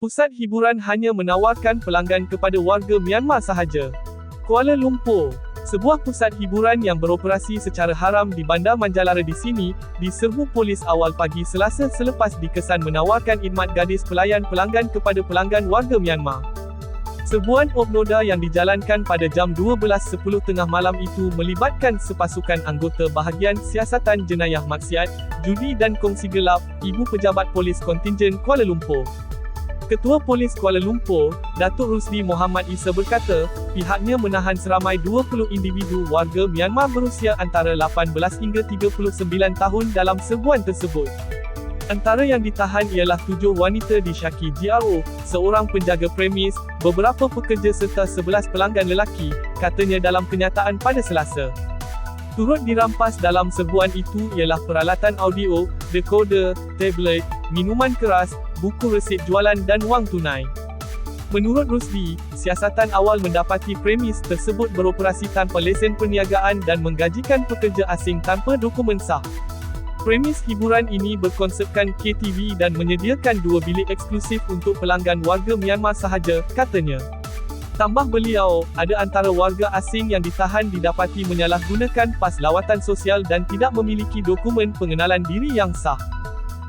Pusat hiburan hanya menawarkan pelanggan kepada warga Myanmar sahaja. Kuala Lumpur sebuah pusat hiburan yang beroperasi secara haram di Bandar Manjalara di sini, diserbu polis awal pagi Selasa selepas dikesan menawarkan khidmat gadis pelayan pelanggan kepada pelanggan warga Myanmar. Serbuan Obnoda yang dijalankan pada jam 12.10 tengah malam itu melibatkan sepasukan anggota bahagian siasatan jenayah maksiat, judi dan kongsi gelap, Ibu Pejabat Polis Kontingen Kuala Lumpur. Ketua Polis Kuala Lumpur, Datuk Rusdi Muhammad Isa berkata, pihaknya menahan seramai 20 individu warga Myanmar berusia antara 18 hingga 39 tahun dalam serbuan tersebut. Antara yang ditahan ialah tujuh wanita di Syaki GRO, seorang penjaga premis, beberapa pekerja serta 11 pelanggan lelaki, katanya dalam kenyataan pada Selasa. Turut dirampas dalam serbuan itu ialah peralatan audio, dekoder, tablet, minuman keras, buku resit jualan dan wang tunai. Menurut Rusdi, siasatan awal mendapati premis tersebut beroperasi tanpa lesen perniagaan dan menggajikan pekerja asing tanpa dokumen sah. Premis hiburan ini berkonsepkan KTV dan menyediakan dua bilik eksklusif untuk pelanggan warga Myanmar sahaja, katanya. Tambah beliau, ada antara warga asing yang ditahan didapati menyalahgunakan pas lawatan sosial dan tidak memiliki dokumen pengenalan diri yang sah.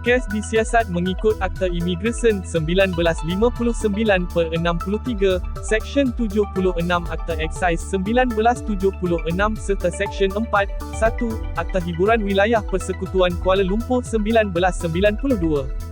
Kes disiasat mengikut Akta Imigresen 1959 per 63, Seksyen 76 Akta Excise 1976 serta Seksyen 4, 1, Akta Hiburan Wilayah Persekutuan Kuala Lumpur 1992.